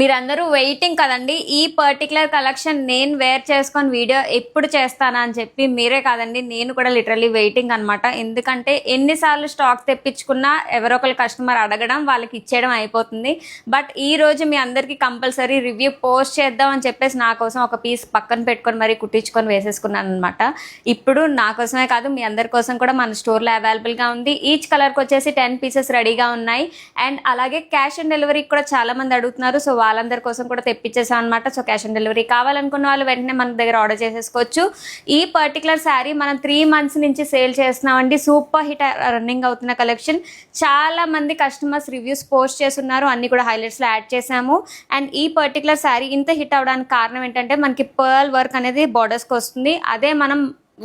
మీరందరూ వెయిటింగ్ కదండి. ఈ పర్టికులర్ కలెక్షన్ నేను వేర్ చేసుకొని వీడియో ఎప్పుడు చేస్తానా అని చెప్పి మీరే కాదండి నేను కూడా లిటరలీ వెయిటింగ్ అనమాట ఎందుకంటే ఎన్నిసార్లు స్టాక్ తెప్పించుకున్నా ఎవరో ఒకరు కస్టమర్ అడగడం వాళ్ళకి ఇచ్చేయడం అయిపోతుంది. బట్ ఈ రోజు మీ అందరికీ కంపల్సరీ రివ్యూ పోస్ట్ చేద్దాం అని చెప్పేసి నా కోసం ఒక పీస్ పక్కన పెట్టుకొని మరీ కుట్టించుకొని వేసేసుకున్నాను అనమాట ఇప్పుడు నా కోసమే కాదు మీ అందరి కోసం కూడా మన స్టోర్లో అవైలబుల్గా ఉంది. ఈచ్ కలర్కి వచ్చేసి టెన్ పీసెస్ రెడీగా ఉన్నాయి. అండ్ అలాగే క్యాష్ ఆన్ డెలివరీ కూడా చాలామంది అడుగుతున్నారు. సో వాళ్ళందరి కోసం కూడా తెప్పించేసాం అనమాట సో క్యాష్ ఆన్ డెలివరీ కావాలనుకున్న వాళ్ళు వెంటనే మన దగ్గర ఆర్డర్ చేసేసుకోవచ్చు. ఈ పర్టికులర్ శారీ మనం త్రీ మంత్స్ నుంచి సేల్ చేస్తున్నామండి. సూపర్ హిట్ రన్నింగ్ అవుతున్న కలెక్షన్ చాలా మంది కస్టమర్స్ రివ్యూస్ పోస్ట్ చేస్తున్నారు. అన్ని కూడా హైలైట్స్లో యాడ్ చేసాము అండ్ ఈ పర్టికులర్ శారీ ఇంత హిట్ అవడానికి కారణం ఏంటంటే మనకి పర్ల్ వర్క్ అనేది బార్డర్స్కి వస్తుంది. అదే మనం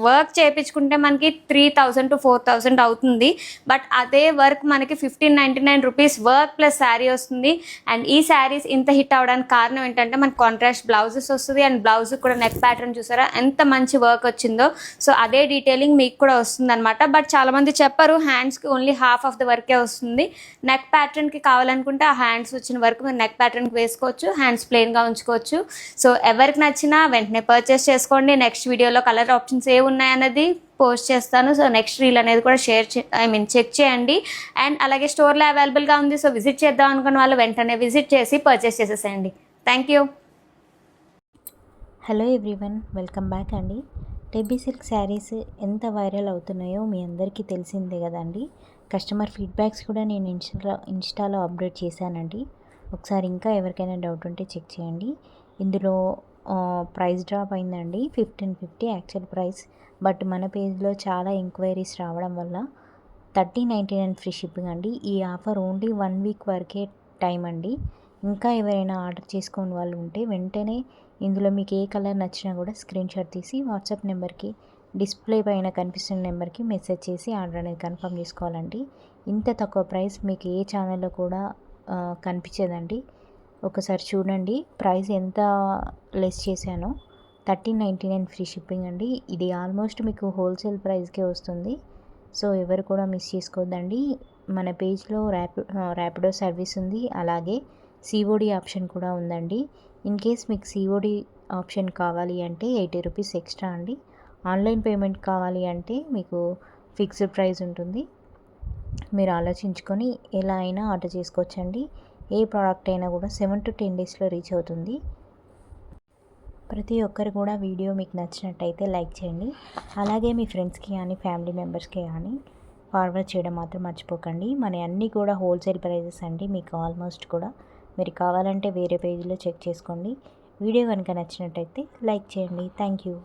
వర్క్ చేయించుకుంటే మనకి three thousand to four thousand అవుతుంది. బట్ అదే వర్క్ మనకి fifteen ninety nine rupees work plus sari వస్తుంది. అండ్ ఈ శారీస్ ఇంత హిట్ అవడానికి కారణం ఏంటంటే మనకి కాంట్రాస్ట్ బ్లౌజెస్ వస్తుంది. అండ్ బ్లౌజ్ కూడా నెక్ ప్యాటర్న్ చూసారా? ఎంత మంచి వర్క్ వచ్చిందో. సో అదే డీటెయిలింగ్ మీకు కూడా వస్తుంది అనమాట బట్ చాలామంది చెప్పరు హ్యాండ్స్కి ఓన్లీ హాఫ్ ఆఫ్ ద వర్కే వస్తుంది. నెక్ ప్యాటర్న్కి కావాలనుకుంటే ఆ హ్యాండ్స్ వచ్చిన వర్క్ మీరు నెక్ ప్యాటర్న్కి వేసుకోవచ్చు హ్యాండ్స్ ప్లెయిన్గా ఉంచుకోవచ్చు. సో ఎవరికి నచ్చినా వెంటనే పర్చేస్ చేసుకోండి. నెక్స్ట్ వీడియోలో కలర్ ఆప్షన్స్ ఏ ఉన్నాయన్నది పోస్ట్ చేస్తాను. సో నెక్స్ట్ రీల్ అనేది కూడా షేర్ ఐ మీన్ చెక్ చేయండి. అండ్ అలాగే స్టోర్లో అవైలబుల్గా ఉంది సో విజిట్ చేద్దాం అనుకున్న వాళ్ళు వెంటనే విజిట్ చేసి పర్చేస్ చేసేసేయండి. Thank you hello everyone welcome back అండి. టెబీ సిల్క్ శారీస్ ఎంత వైరల్ అవుతున్నాయో మీ అందరికీ తెలిసిందే కదండి. కస్టమర్ ఫీడ్బ్యాక్స్ కూడా నేను ఇన్స్టా ఇన్స్టాలో అప్డేట్ చేశానండి. ఒకసారి ఇంకా ఎవరికైనా డౌట్ ఉంటే చెక్ చేయండి. ఇందులో ప్రైస్ డ్రాప్ అయిందండి. Fifteen fifty actual price but మన పేజ్లో చాలా ఎంక్వైరీస్ రావడం వల్ల thirty ninety nine free shipping అండి. ఈ ఆఫర్ ఓన్లీ వన్ వీక్ వరకే టైం అండి. ఇంకా ఎవరైనా ఆర్డర్ చేసుకుని వాళ్ళు ఉంటే వెంటనే ఇందులో మీకు ఏ కలర్ నచ్చినా కూడా స్క్రీన్ షాట్ తీసి వాట్సాప్ నెంబర్కి డిస్ప్లే పైన కనిపిస్తున్న నెంబర్కి మెసేజ్ చేసి ఆర్డర్ అనేది కన్ఫర్మ్ చేసుకోవాలండి. ఇంత తక్కువ ప్రైస్ మీకు ఏ ఛానల్లో కూడా కనిపించేదండి కనిపించదండి. ఒకసారి చూడండి. ప్రైస్ ఎంత లెస్ చేశానో. Thirteen ninety nine free shipping అండి. ఇది ఆల్మోస్ట్ మీకు హోల్సేల్ ప్రైస్కే వస్తుంది. సో ఎవరు కూడా మిస్ చేసుకోవద్దండి మన పేజ్లో ర్యాపి ర్యాపిడో సర్వీస్ ఉంది. అలాగే సిఓడి ఆప్షన్ కూడా ఉందండి. ఇన్ కేస్ మీకు సిఓడి ఆప్షన్ కావాలి అంటే ఎయిటీ రూపీస్ ఎక్స్ట్రా అండి. ఆన్లైన్ పేమెంట్ కావాలి అంటే మీకు ఫిక్స్డ్ ప్రైస్ ఉంటుంది. మీరు ఆలోచించుకొని ఎలా అయినా ఆర్డర్ చేసుకోవచ్చండి. ఏ ప్రోడక్ట్ అయినా కూడా సెవెన్ టు టెన్ డేస్లో రీచ్ అవుతుంది. ప్రతి ఒక్కరు కూడా వీడియో మీకు నచ్చినట్టయితే లైక్ చేయండి. అలాగే మీ ఫ్రెండ్స్కి కానీ ఫ్యామిలీ మెంబర్స్కి కానీ ఫార్వర్డ్ చేయడం మాత్రం మర్చిపోకండి. మన అన్నీ కూడా హోల్సేల్ ప్రైజెస్ అండి. మీకు ఆల్మోస్ట్ కూడా మీరు కావాలంటే వేరే పేజీలో చెక్ చేసుకోండి. వీడియో కనుక నచ్చినట్టయితే లైక్ చేయండి. Thank you